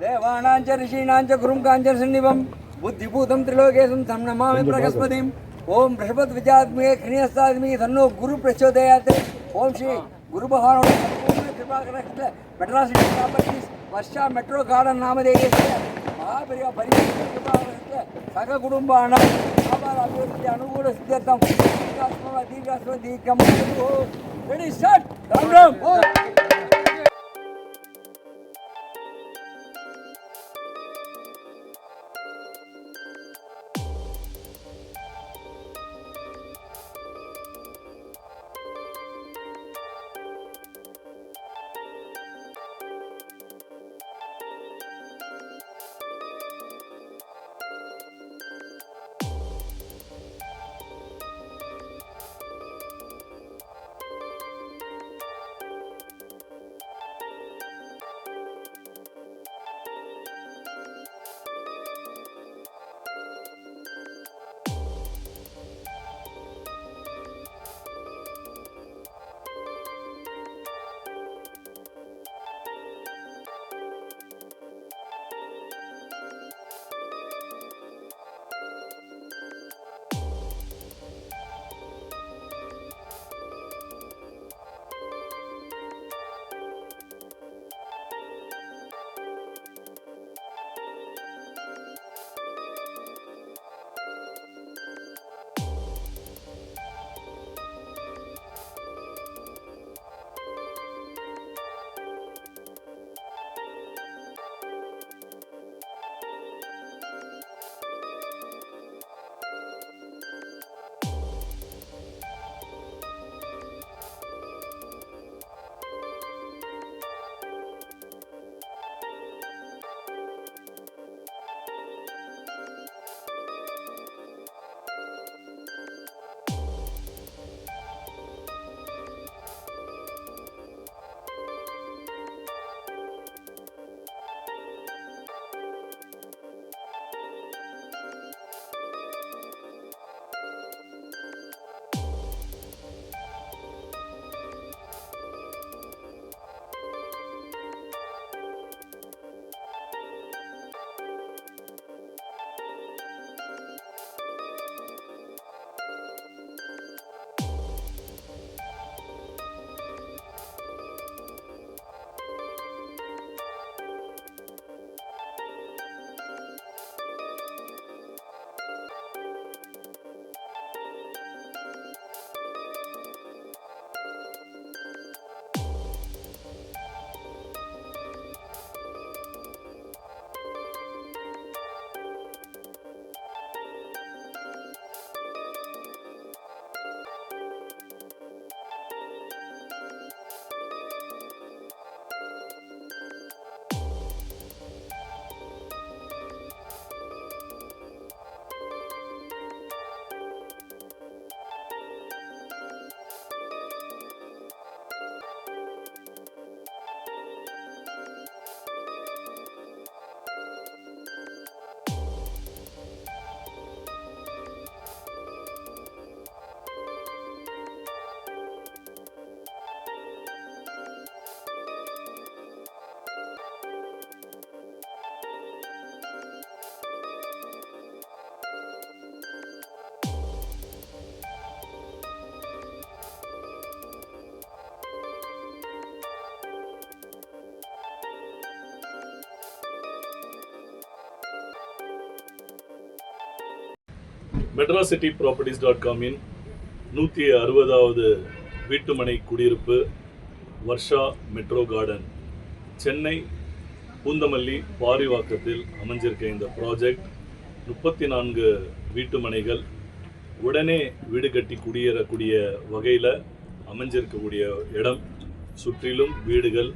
देवाणाञ्च ऋषीणाञ्च गुरुं काञ्चन सन्निभं बुद्धिभूतं त्रिलोकेशं तं नमामि प्रकस्पतिम् ॐ बृहस्पतिविजात्मिके खिणीयस्तात्मिके धन्नो गुरु प्रचोदयात्। श्री गुरु मेट्रो गार्डन नामधेय महापरिवा व्यापार अभिवृद्धि अनुकूल सिद्धार्थम राम राम மெட்ராசிட்டி ப்ராப்பர்ட்டிஸ் டாட் காமின் நூற்றி அறுபதாவது வீட்டுமனை குடியிருப்பு வர்ஷா மெட்ரோ கார்டன். சென்னை பூந்தமல்லி பாரிவாக்கத்தில் அமைஞ்சிருக்க இந்த ப்ராஜெக்ட் முப்பத்தி நான்கு வீட்டுமனைகள் உடனே வீடு கட்டி குடியேறக்கூடிய வகையில் அமைஞ்சிருக்கக்கூடிய இடம். சுற்றிலும் வீடுகள்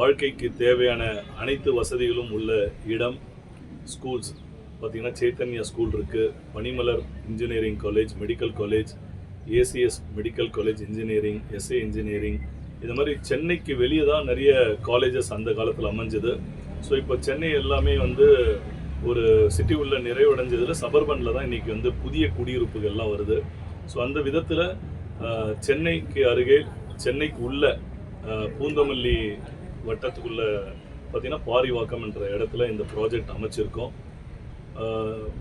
வாழ்க்கைக்கு தேவையான அனைத்து வசதிகளும் உள்ள இடம். ஸ்கூல்ஸ். பார்த்திங்கன்னா சைத்தன்யா ஸ்கூல் இருக்குது Panimalar engineering college medical college ACS medical college engineering SA engineering இது மாதிரி சென்னைக்கு வெளியே தான் நிறைய காலேஜஸ் அந்த காலத்தில் அமைஞ்சது. ஸோ இப்போ சென்னை எல்லாமே வந்து ஒரு சிட்டி உள்ள நிறைவடைஞ்சதில் சபர்பனில் தான் இன்றைக்கி வந்து புதிய குடியிருப்புகள்லாம் வருது. ஸோ அந்த விதத்தில் சென்னைக்கு அருகே சென்னைக்கு உள்ள பூந்தமல்லி வட்டத்துக்குள்ள பார்த்திங்கன்னா பாரிவாக்கம் என்ற இடத்துல இந்த ப்ராஜெக்ட் அமைச்சிருக்கோம்.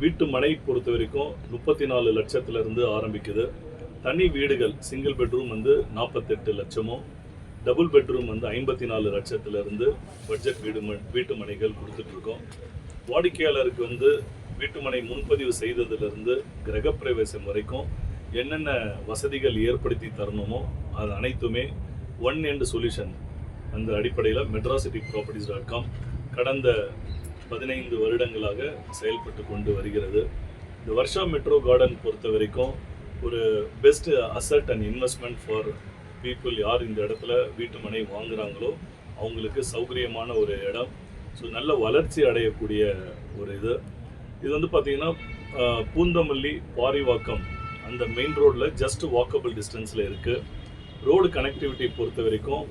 வீட்டு மனை பொறுத்த வரைக்கும் முப்பத்தி நாலு லட்சத்துலேருந்து ஆரம்பிக்குது. தனி வீடுகள் சிங்கிள் பெட்ரூம் வந்து நாற்பத்தெட்டு லட்சமும் டபுள் பெட்ரூம் வந்து ஐம்பத்தி நாலு லட்சத்துலேருந்து பட்ஜெட் வீடு வீட்டு மனைகள் கொடுத்துட்ருக்கோம். வாடிக்கையாளருக்கு வந்து வீட்டுமனை முன்பதிவு செய்ததிலிருந்து கிரகப்பிரவேசம் வரைக்கும் என்னென்ன வசதிகள் ஏற்படுத்தி தரணுமோ அது அனைத்துமே ஒன் எண்டு சொல்யூஷன் அந்த அடிப்படையில் மெட்ராசிட்டி ப்ராப்பர்ட்டிஸ் டாட் காம் கடந்த பதினைந்து வருடங்களாக செயல்பட்டு கொண்டு வருகிறது. இந்த வருஷா மெட்ரோ கார்டன் பொறுத்த வரைக்கும் ஒரு best asset and investment for people யார் இந்த இடத்துல வீட்டு மனை வாங்குறாங்களோ அவங்களுக்கு சௌகரியமான ஒரு இடம். ஸோ நல்ல வளர்ச்சி அடையக்கூடிய ஒரு இது. இது வந்து பார்த்தீங்கன்னா பூந்தமல்லி பாரிவாக்கம் அந்த மெயின் ரோட்டில் ஜஸ்ட் வாக்கபிள் டிஸ்டன்ஸில் இருக்குது ரோடு கனெக்டிவிட்டி பொறுத்த வரைக்கும்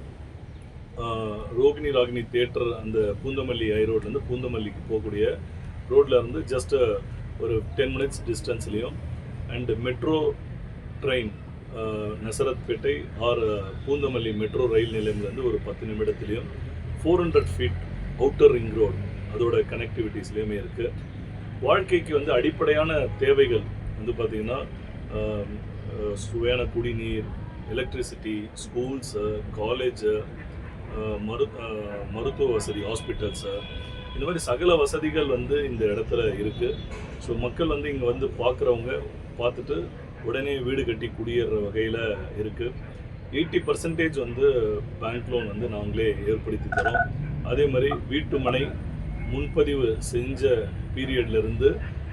ரோகிணி ராகினி தேட்டர் அந்த பூந்தமல்லி ஐ ரோட்லேருந்து பூந்தமல்லிக்கு போகக்கூடிய ரோட்டில் இருந்து ஜஸ்ட் ஒரு ten minutes டிஸ்டன்ஸ்லேயும் and metro train Nazarathpettai or Poonamallee metro ரயில் நிலையம்லேருந்து ஒரு பத்து நிமிடத்துலேயும் four hundred feet outer ring road அதோட கனெக்டிவிட்டிஸ்லேயுமே இருக்குது வாழ்க்கைக்கு வந்து அடிப்படையான தேவைகள் வந்து பார்த்திங்கன்னா சுவையான குடிநீர் எலக்ட்ரிசிட்டி ஸ்கூல்ஸு காலேஜு மரு மருத்துவ வசதி ஹாஸ்பிட்டல்ஸு இந்த மாதிரி சகல வசதிகள் வந்து இந்த இடத்துல இருக்குது ஸோ மக்கள் வந்து இங்கே வந்து பார்க்குறவங்க பார்த்துட்டு உடனே வீடு கட்டி குடியேற வகையில் இருக்குது எயிட்டி பர்சன்டேஜ் வந்து பேங்க் லோன் வந்து நாங்களே ஏற்படுத்தி தரோம். அதே மாதிரி வீட்டு மனை முன்பதிவு செஞ்ச பீரியட்லேருந்து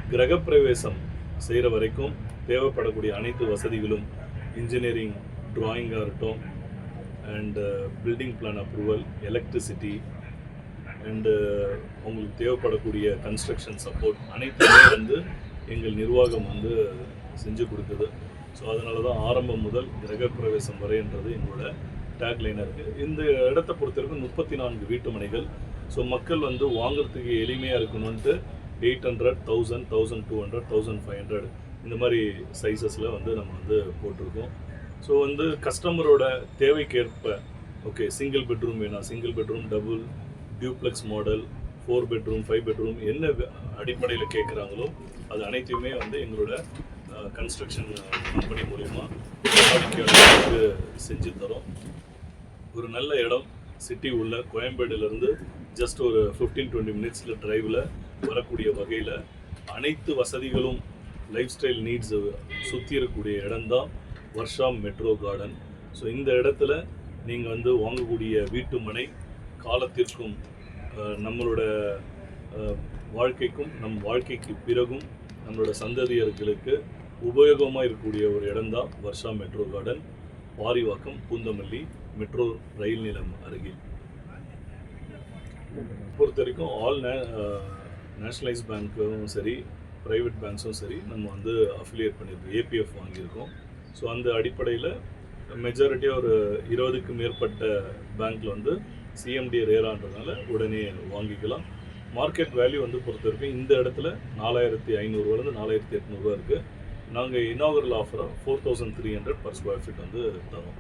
கிரகப்பிரவேசம் செய்கிற வரைக்கும் தேவைப்படக்கூடிய அனைத்து வசதிகளும் இன்ஜினியரிங் ட்ராயிங்காக இருக்கட்டும் and building plan approval electricity and உங்களுக்கு தேவைப்படக்கூடிய கன்ஸ்ட்ரக்ஷன் சப்போர்ட் அனைத்துமே வந்து எங்கள் நிர்வாகம் வந்து செஞ்சு கொடுக்குது. ஸோ அதனால தான் ஆரம்பம் முதல் கிரகப்பிரவேசம் வரைன்றது எங்களோட டேக்லைனாக இருக்குது இந்த இடத்த பொறுத்தவரைக்கும் முப்பத்தி நான்கு வீட்டு மனைகள் ஸோ மக்கள் வந்து வாங்குறதுக்கு எளிமையாக இருக்கணும்ன்ட்டு eight hundred thousand thousand two hundred thousand five hundred இந்த மாதிரி சைஸஸில் வந்து நம்ம வந்து போட்டிருக்கோம். ஸோ வந்து கஸ்டமரோட தேவைக்கேற்ப ஓகே சிங்கிள் பெட்ரூம் வேணும் single bedroom double duplex model four bedroom five bedroom என்ன அடிப்படையில் கேட்குறாங்களோ அது அனைத்தையுமே வந்து எங்களோட கன்ஸ்ட்ரக்ஷன் கம்பெனி மூலிமா வாடிக்கையாளர்களுக்கு செஞ்சு தரோம். ஒரு நல்ல இடம் சிட்டி உள்ள கோயம்பேடுலேருந்து ஜஸ்ட் ஒரு ஃபிஃப்டீன் டுவெண்ட்டி மினிட்ஸில் ட்ரைவில் வரக்கூடிய வகையில் அனைத்து வசதிகளும் லைஃப் ஸ்டைல் நீட்ஸை சுற்றி இருக்கக்கூடிய இடம்தான். Varsha metro garden. ஸோ இந்த இடத்துல நீங்கள் வந்து வாங்கக்கூடிய வீட்டு மனை காலத்திற்கும் நம்மளோட வாழ்க்கைக்கும் நம் வாழ்க்கைக்கு பிறகும் நம்மளோட சந்ததியர்களுக்கு உபயோகமாக இருக்கக்கூடிய ஒரு இடம்தான் Varsha metro garden. Parivakkam Poonamallee metro rail நிலையம் அருகில். பொறுத்த வரைக்கும் ஆல் நே நேஷ்னலைஸ் பேங்க்கும் சரி ப்ரைவேட் பேங்க்ஸும் சரி நம்ம வந்து அஃபிலியேட் பண்ணியிருக்கோம். ஏபிஎஃப் வாங்கியிருக்கோம். ஸோ அந்த அடிப்படையில் மெஜாரிட்டியாக ஒரு இருபதுக்கும் மேற்பட்ட பேங்க்கில் வந்து சிஎம்டி ரேரான்றதுனால உடனே வாங்கிக்கலாம். மார்க்கெட் வேல்யூ வந்து பொறுத்த வரைக்கும் இந்த இடத்துல நாலாயிரத்தி ஐநூறுரூவாலேருந்து நாலாயிரத்தி எட்நூறுவா இருக்குது நாங்கள் inaugural ஆஃபராக four thousand three hundred per square feet வந்து தரோம்